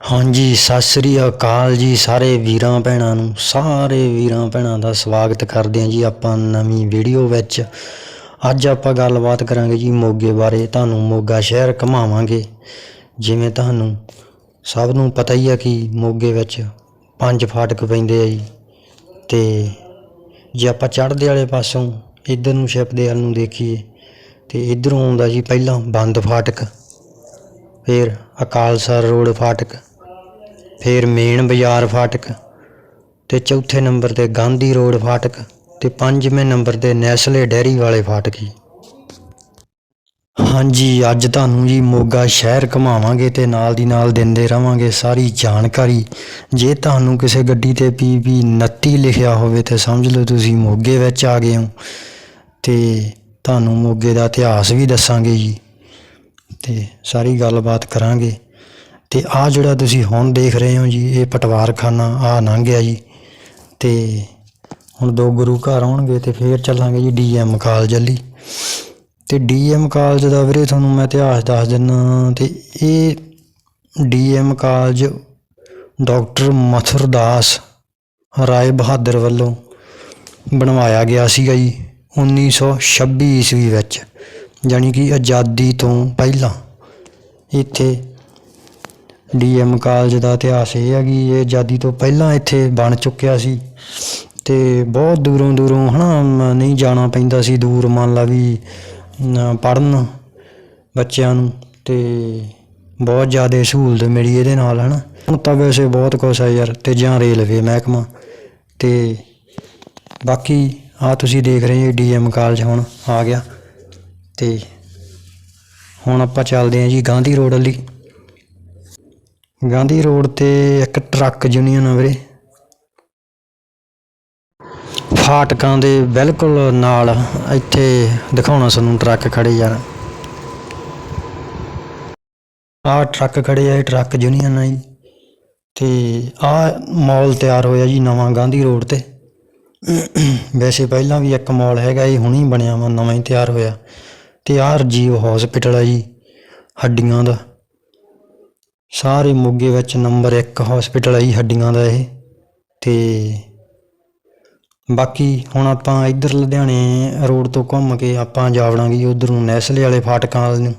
ਹਾਂਜੀ, ਸਤਿ ਸ੍ਰੀ ਅਕਾਲ ਜੀ ਸਾਰੇ ਵੀਰਾਂ ਭੈਣਾਂ ਨੂੰ। ਸਾਰੇ ਵੀਰਾਂ ਭੈਣਾਂ ਦਾ ਸਵਾਗਤ ਕਰਦੇ ਹਾਂ ਜੀ ਆਪਾਂ ਨਵੀਂ ਵੀਡੀਓ ਵਿੱਚ। ਅੱਜ ਆਪਾਂ ਗੱਲਬਾਤ ਕਰਾਂਗੇ ਜੀ ਮੋਗੇ ਬਾਰੇ। ਤੁਹਾਨੂੰ ਮੋਗਾ ਸ਼ਹਿਰ ਘੁਮਾਵਾਂਗੇ। ਜਿਵੇਂ ਤੁਹਾਨੂੰ ਸਭ ਨੂੰ ਪਤਾ ਹੀ ਆ ਕਿ ਮੋਗੇ ਵਿੱਚ ਪੰਜ ਫਾਟਕ ਪੈਂਦੇ ਆ ਜੀ। ਤੇ ਜੇ ਆਪਾਂ ਚੜ੍ਹਦੇ ਵਾਲੇ ਪਾਸੋਂ ਇੱਧਰ ਨੂੰ ਛਿਪਦੇ ਵੱਲ ਨੂੰ ਦੇਖੀਏ, ਤੇ ਇੱਧਰੋਂ ਆਉਂਦਾ ਜੀ ਪਹਿਲਾਂ ਬੰਦ ਫਾਟਕ, ਫਿਰ ਅਕਾਲ ਸਰ ਰੋਡ ਫਾਟਕ ਫਿਰ ਮੇਨ ਬਾਜ਼ਾਰ ਫਾਟਕ ਤੇ ਚੌਥੇ ਨੰਬਰ ਤੇ ਗਾਂਧੀ ਰੋਡ ਫਾਟਕ ਤੇ ਪੰਜਵੇਂ ਨੰਬਰ ਤੇ ਨੈਸਲੇ ਡੈਰੀ ਵਾਲੇ ਫਾਟਕ ਜੀ। ਹਾਂਜੀ, ਅੱਜ ਤੁਹਾਨੂੰ ਜੀ ਮੋਗਾ ਸ਼ਹਿਰ ਘੁਮਾਵਾਂਗੇ ਤੇ ਨਾਲ ਦੀ ਨਾਲ ਦਿੰਦੇ ਰਵਾਂਗੇ ਸਾਰੀ ਜਾਣਕਾਰੀ। ਜੇ ਤੁਹਾਨੂੰ ਕਿਸੇ ਗੱਡੀ ਤੇ ਪੀਪੀ 29 ਲਿਖਿਆ ਹੋਵੇ ਤੇ ਸਮਝ ਲਓ ਤੁਸੀਂ ਮੋਗੇ ਵਿੱਚ ਆ ਗਏ ਹੋ। ਤੇ ਤੁਹਾਨੂੰ ਮੋਗੇ ਦਾ ਇਤਿਹਾਸ ਵੀ ਦੱਸਾਂਗੇ ਜੀ। ਤੇ ਸਾਰੀ ਗੱਲਬਾਤ ਕਰਾਂਗੇ। ਤੇ ਆ ਜਿਹੜਾ ਤੁਸੀਂ ਹੁਣ ਦੇਖ ਰਹੇ ਹੋ ਜੀ, ਇਹ ਪਟਵਾਰਖਾਨਾ ਆ ਲੰਘ ਗਿਆ ਜੀ। ਤੇ ਹੁਣ ਦੋ ਗੁਰੂ ਘਰ ਆਉਣਗੇ ਤੇ ਫੇਰ ਚੱਲਾਂਗੇ ਜੀ ਡੀਐਮ ਕਾਲਜ ਲਈ ਤੇ ਡੀਐਮ ਕਾਲਜ ਦਾ ਵੀਰੇ ਤੁਹਾਨੂੰ ਮੈਂ ਇਤਿਹਾਸ ਦੱਸ ਦਿੰਨਾ, ਤੇ ਇਹ DM college doctor Mathur Das Rai Bahadur ਵੱਲੋਂ ਬਣਵਾਇਆ ਗਿਆ ਸੀਗਾ ਜੀ 1926 ਈਸਵੀ ਵਿੱਚ ਯਾਨੀ ਕਿ ਆਜ਼ਾਦੀ ਤੋਂ ਪਹਿਲਾਂ। ਇੱਥੇ ਡੀਐਮ ਕਾਲਜ ਦਾ ਇਤਿਹਾਸ ਇਹ ਹੈ ਕਿ ਇਹ ਆਜ਼ਾਦੀ ਤੋਂ ਪਹਿਲਾਂ ਇੱਥੇ ਬਣ ਚੁੱਕਿਆ ਸੀ। ਤੇ ਬਹੁਤ ਦੂਰੋਂ ਦੂਰੋਂ ਹਨਾ, ਮ- ਨਹੀਂ ਜਾਣਾ ਪੈਂਦਾ ਸੀ, ਦੂਰ ਮੰਨ ਲਾ ਵੀ ਪੜਨ ਬੱਚਿਆਂ ਨੂੰ। ਤੇ ਬਹੁਤ ਜ਼ਿਆਦਾ ਸਹੂਲਤ ਮਿਲੀ ਇਹਦੇ ਨਾਲ ਹਨਾ। ਹੁਣ ਤਾਂ ਵੈਸੇ ਬਹੁਤ ਕੁਛ ਹੈ ਯਾਰ, ਤੇ ਜਾਂ ਰੇਲਵੇ ਮਹਿਕਮਾ। ਤੇ ਬਾਕੀ ਆ ਤੁਸੀਂ ਦੇਖ ਰਹੇ ਹੋ ਡੀਐਮ ਕਾਲਜ ਹੁਣ ਆ ਗਿਆ। ਤੇ ਹੁਣ ਆਪਾਂ ਚੱਲਦੇ ਹਾਂ ਜੀ ਗਾਂਧੀ ਰੋਡ ਲਈ ਗਾਂਧੀ ਰੋਡ ਤੇ ਇੱਕ ਟਰੱਕ ਯੂਨੀਅਨ ਆ ਵੀਰੇ। ਫਾਟਕਾਂ ਦੇ ਬਿਲਕੁਲ ਨਾਲ ਇੱਥੇ ਦਿਖਾਉਣਾ ਸਾਨੂੰ ਟਰੱਕ ਖੜੇ ਯਾਰ। ਆਹ ਟਰੱਕ ਖੜੇ ਆ, ਇਹ ਟਰੱਕ ਯੂਨੀਅਨ ਆ ਜੀ। ਤੇ ਆਹ ਮਾਲ ਤਿਆਰ ਹੋਇਆ ਜੀ ਨਵਾਂ ਗਾਂਧੀ ਰੋਡ ਤੇ। ਵੈਸੇ ਪਹਿਲਾਂ ਵੀ ਇੱਕ ਮਾਲ ਹੈਗਾ, ਇਹ ਹੁਣੀ ਬਣਿਆ ਵਾ, ਨਵਾਂ ਹੀ ਤਿਆਰ ਹੋਇਆ। ਤੇ ਆਹ ਰਜੀਵ ਹਸਪੀਟਲ ਆ ਜੀ, ਹੱਡੀਆਂ ਦਾ। ਸਾਰੇ ਮੋਗੇ ਵਿੱਚ ਨੰਬਰ 1 ਹਸਪੀਟਲ ਹੈ ਜੀ ਹੱਡੀਆਂ ਦਾ ਇਹ। ਤੇ ਬਾਕੀ ਹੁਣ ਆਪਾਂ ਇੱਧਰ ਲੁਧਿਆਣੇ ਰੋਡ ਤੋਂ ਘੁੰਮ ਕੇ ਆਪਾਂ ਜਾਵੜਾਂਗੇ ਉਧਰ ਨੂੰ ਨੈਸਲੇ ਵਾਲੇ ਫਾਟਕਾਂ ਵੱਲ ਨੂੰ,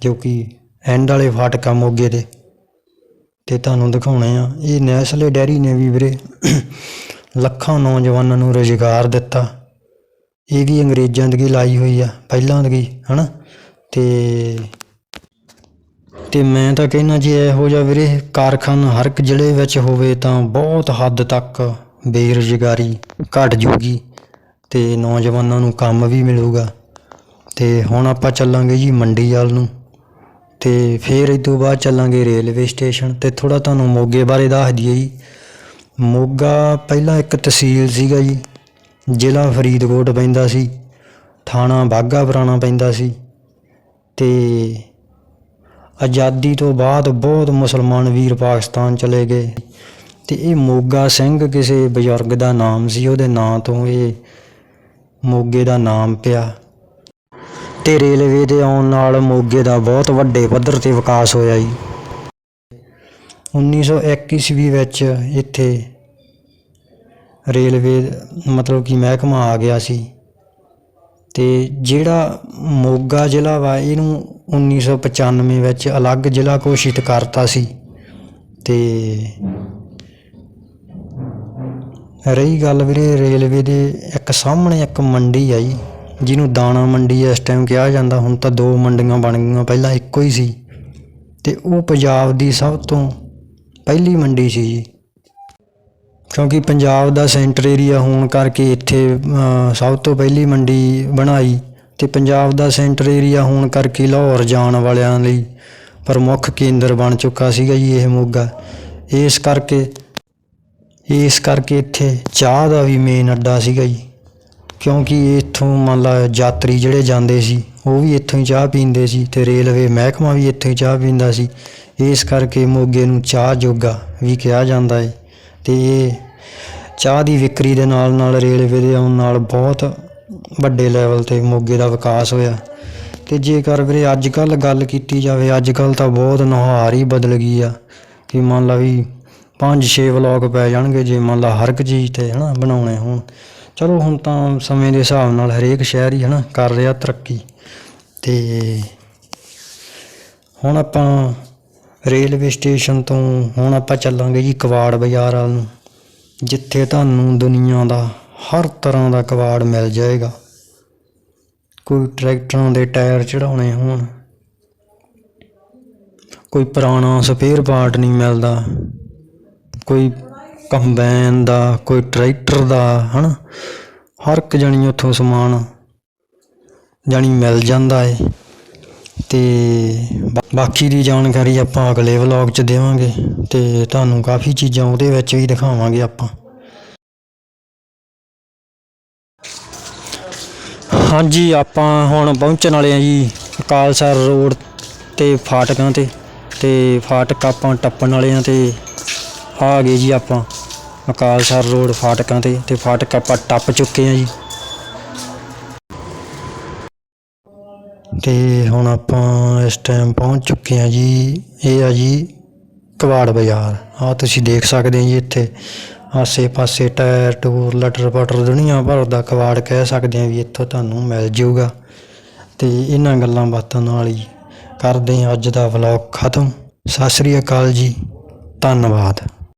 ਜੋ ਕਿ ਐਂਡ ਵਾਲੇ ਫਾਟਕ ਆ ਮੋਗੇ ਦੇ। ਤੇ ਤੁਹਾਨੂੰ ਦਿਖਾਉਣੇ ਆ, ਇਹ ਨੈਸਲੇ ਡੈਰੀ ਨੇ ਵੀ ਵੀਰੇ ਲੱਖਾਂ ਨੌਜਵਾਨਾਂ ਨੂੰ ਰੁਜ਼ਗਾਰ ਦਿੱਤਾ। ਇਹ ਵੀ ਅੰਗਰੇਜ਼ਾਂ ਦੀ ਲਾਈ ਹੋਈ ਆ, ਪਹਿਲਾਂ ਦੀ, ਹਨਾ? ਤੇ ਤੇ ਮੈਂ ਤਾਂ ਕਹਿੰਦਾ ਜੇ ਇਹੋ ਜਿਹਾ ਵੀਰੇ ਕਾਰਖਾਨਾ ਹਰ ਇੱਕ ਜ਼ਿਲ੍ਹੇ ਵਿੱਚ ਹੋਵੇ ਤਾਂ ਬਹੁਤ ਹੱਦ ਤੱਕ ਬੇਰੁਜ਼ਗਾਰੀ ਘਟ ਜੂਗੀ ਤੇ ਨੌਜਵਾਨਾਂ ਨੂੰ ਕੰਮ ਵੀ ਮਿਲੂਗਾ। ਤੇ ਹੁਣ ਆਪਾਂ ਚੱਲਾਂਗੇ ਜੀ ਮੰਡੀ ਵੱਲ ਨੂੰ ਤੇ ਫਿਰ ਇਸ ਤੋਂ ਬਾਅਦ ਚੱਲਾਂਗੇ ਰੇਲਵੇ ਸਟੇਸ਼ਨ ਤੇ ਥੋੜਾ ਤੁਹਾਨੂੰ ਮੋਗੇ ਬਾਰੇ ਦੱਸ ਦਈਏ ਜੀ। ਮੋਗਾ ਪਹਿਲਾਂ ਇੱਕ ਤਹਿਸੀਲ ਸੀਗਾ ਜੀ, ਜ਼ਿਲ੍ਹਾ ਫਰੀਦਕੋਟ ਪੈਂਦਾ ਸੀ, ਥਾਣਾ ਬਾਘਾ ਪੁਰਾਣਾ ਪੈਂਦਾ ਸੀ ਤੇ ਆਜ਼ਾਦੀ ਤੋਂ ਬਾਅਦ ਬਹੁਤ ਮੁਸਲਮਾਨ ਵੀਰ ਪਾਕਿਸਤਾਨ ਚਲੇ ਗਏ। ਤੇ ਇਹ ਮੋਗਾ ਸਿੰਘ ਕਿਸੇ ਬਜ਼ੁਰਗ ਦਾ ਨਾਮ ਸੀ, ਉਹਦੇ ਨਾਂ ਤੋਂ ਇਹ ਮੋਗੇ ਦਾ ਨਾਮ ਪਿਆ। ਤੇ ਰੇਲਵੇ ਦੇ ਆਉਣ ਨਾਲ ਮੋਗੇ ਦਾ ਬਹੁਤ ਵੱਡੇ ਪੱਧਰ ਤੇ ਵਿਕਾਸ ਹੋਇਆ ਜੀ। 1901 ਈਸਵੀ ਵਿੱਚ ਇੱਥੇ ਰੇਲਵੇ ਮਤਲਬ ਕਿ ਮਹਿਕਮਾ ਆ ਗਿਆ ਸੀ। ਅਤੇ ਜਿਹੜਾ ਮੋਗਾ ਜ਼ਿਲ੍ਹਾ ਵਾ, ਇਹਨੂੰ 1995 ਵਿੱਚ ਅਲੱਗ ਜ਼ਿਲ੍ਹਾ ਘੋਸ਼ਿਤ ਕਰਤਾ ਸੀ। ਅਤੇ ਰਹੀ ਗੱਲ ਵੀਰੇ, ਰੇਲਵੇ ਦੇ ਇੱਕ ਸਾਹਮਣੇ ਇੱਕ ਮੰਡੀ ਆ ਜੀ ਜਿਹਨੂੰ ਦਾਣਾ ਮੰਡੀ ਇਸ ਟਾਈਮ ਕਿਹਾ ਜਾਂਦਾ, ਹੁਣ ਤਾਂ ਦੋ ਮੰਡੀਆਂ ਬਣ ਗਈਆਂ, ਪਹਿਲਾਂ ਇੱਕੋ ਹੀ ਸੀ। ਅਤੇ ਉਹ ਪੰਜਾਬ ਦੀ ਸਭ ਤੋਂ ਪਹਿਲੀ ਮੰਡੀ ਸੀ ਜੀ। ਕਿਉਂਕਿ ਪੰਜਾਬ ਦਾ ਸੈਂਟਰ ਏਰੀਆ ਹੋਣ ਕਰਕੇ ਇੱਥੇ ਸਭ ਤੋਂ ਪਹਿਲੀ ਮੰਡੀ ਬਣਾਈ ਤੇ ਪੰਜਾਬ ਦਾ ਸੈਂਟਰ ਏਰੀਆ ਹੋਣ ਕਰਕੇ ਲਾਹੌਰ ਜਾਣ ਵਾਲਿਆਂ ਲਈ ਪ੍ਰਮੁੱਖ ਕੇਂਦਰ ਬਣ ਚੁੱਕਾ ਸੀਗਾ ਜੀ ਇਹ ਮੋਗਾ। ਇਸ ਕਰਕੇ ਇਸ ਕਰਕੇ ਇੱਥੇ ਚਾਹ ਦਾ ਵੀ ਮੇਨ ਅੱਡਾ ਸੀਗਾ ਜੀ। ਕਿਉਂਕਿ ਇੱਥੋਂ ਮੰਨ ਲਾ ਯਾਤਰੀ ਜਿਹੜੇ ਜਾਂਦੇ ਸੀ, ਉਹ ਵੀ ਇੱਥੋਂ ਹੀ ਚਾਹ ਪੀਂਦੇ ਸੀ ਤੇ ਰੇਲਵੇ ਮਹਿਕਮਾ ਵੀ ਇੱਥੋਂ ਹੀ ਚਾਹ ਪੀਂਦਾ ਸੀ। ਇਸ ਕਰਕੇ ਮੋਗੇ ਨੂੰ ਚਾਹ ਜੋਗਾ ਵੀ ਕਿਹਾ ਜਾਂਦਾ ਹੈ ਅਤੇ ਚਾਹ ਦੀ ਵਿਕਰੀ ਦੇ ਨਾਲ ਨਾਲ ਰੇਲਵੇ ਦੇ ਆਉਣ ਨਾਲ ਬਹੁਤ ਵੱਡੇ ਲੈਵਲ ਤੇ ਮੋਗੇ ਦਾ ਵਿਕਾਸ ਹੋਇਆ। ਅਤੇ ਜੇਕਰ ਵੀਰੇ ਅੱਜ ਕੱਲ੍ਹ ਗੱਲ ਕੀਤੀ ਜਾਵੇ, ਅੱਜ ਕੱਲ੍ਹ ਤਾਂ ਬਹੁਤ ਨੁਹਾਰ ਹੀ ਬਦਲ ਗਈ ਆ ਕਿ ਮੰਨ ਲਾ ਵੀ ਪੰਜ ਛੇ ਵਲੌਗ ਪੈ ਜਾਣਗੇ, ਜੇ ਮੰਨ ਲਾ ਹਰ ਇੱਕ ਚੀਜ਼ ਤੇ ਹਨਾ ਬਣਾਉਣੇ ਹੋਣ। ਚਲੋ ਹੁਣ ਤਾਂ ਸਮੇਂ ਦੇ ਹਿਸਾਬ ਨਾਲ ਹਰੇਕ ਸ਼ਹਿਰ ਹੀ ਹਨਾ ਕਰ ਰਿਹਾ ਤਰੱਕੀ। ਤੇ ਹੁਣ ਆਪਾਂ ਰੇਲਵੇ ਸਟੇਸ਼ਨ ਤੋਂ ਹੁਣ ਆਪਾਂ ਚੱਲਾਂਗੇ ਜੀ ਕਵਾੜ ਬਾਜ਼ਾਰ ਵੱਲ ਨੂੰ, ਜਿੱਥੇ ਤੁਹਾਨੂੰ ਦੁਨੀਆ ਦਾ ਹਰ ਤਰ੍ਹਾਂ ਦਾ ਕਵਾੜ ਮਿਲ ਜਾਏਗਾ। ਕੋਈ ਟਰੈਕਟਰਾਂ ਦੇ ਟਾਇਰ ਚੜਾਉਣੇ ਹੋਣ, ਕੋਈ ਪੁਰਾਣਾ ਸਪੇਅਰ ਪਾਰਟ ਨਹੀਂ ਮਿਲਦਾ, ਕੋਈ ਕੰਬਾਈਨ ਦਾ, ਕੋਈ ਟਰੈਕਟਰ ਦਾ, ਹਨਾ? ਹਰ ਇੱਕ ਜਣੀ ਉੱਥੋਂ ਸਮਾਨ ਜਾਣੀ ਮਿਲ ਜਾਂਦਾ ਏ। ਤੇ ਬਾ- ਬਾਕੀ ਦੀ ਜਾਣਕਾਰੀ ਆਪਾਂ ਅਗਲੇ ਵਲੌਗ 'ਚ ਦੇਵਾਂਗੇ ਤੇ ਤੁਹਾਨੂੰ ਕਾਫੀ ਚੀਜ਼ਾਂ ਉਹਦੇ ਵਿੱਚ ਵੀ ਦਿਖਾਵਾਂਗੇ ਆਪਾਂ। ਹਾਂਜੀ, ਆਪਾਂ ਹੁਣ ਪਹੁੰਚਣ ਵਾਲੇ ਆ ਜੀ ਅਕਾਲਸਰ ਰੋਡ ਤੇ ਫਾਟਕਾਂ ਤੇ ਤੇ ਫਾਟਕ ਆਪਾਂ ਟੱਪਣ ਵਾਲੇ ਆ ਤੇ ਆ ਗਏ ਜੀ ਆਪਾਂ ਅਕਾਲਸਰ ਰੋਡ ਫਾਟਕਾਂ ਤੇ ਤੇ ਫਾਟਕ ਆਪਾਂ ਟੱਪ ਚੁੱਕੇ ਆ ਜੀ। ਤੇ ਹੁਣ ਆਪਾਂ ਇਸ ਟਾਈਮ ਪਹੁੰਚ ਚੁੱਕੇ ਹਾਂ ਜੀ। ਇਹ ਆ ਜੀ ਕਵਾੜ ਬਾਜ਼ਾਰ। ਆ ਤੁਸੀਂ ਦੇਖ ਸਕਦੇ ਆ ਜੀ ਇੱਥੇ। ਆਸੇ ਪਾਸੇ ਟਾਇਰ ਟੂਰ, ਲਟਰ ਪਟਰ, ਦੁਨੀਆ ਭਰ ਦਾ ਕਵਾੜ ਕਹਿ ਸਕਦੇ ਆ ਵੀ ਇੱਥੋਂ ਤੁਹਾਨੂੰ ਮਿਲ ਜਾਊਗਾ ਤੇ ਇਹਨਾਂ ਗੱਲਾਂ ਬਾਤਾਂ ਨਾਲ ਹੀ ਕਰਦੇ ਹਾਂ ਅੱਜ ਦਾ ਵਲੌਗ ਖਤਮ। ਸਤਿ ਸ੍ਰੀ ਅਕਾਲ ਜੀ। ਧੰਨਵਾਦ।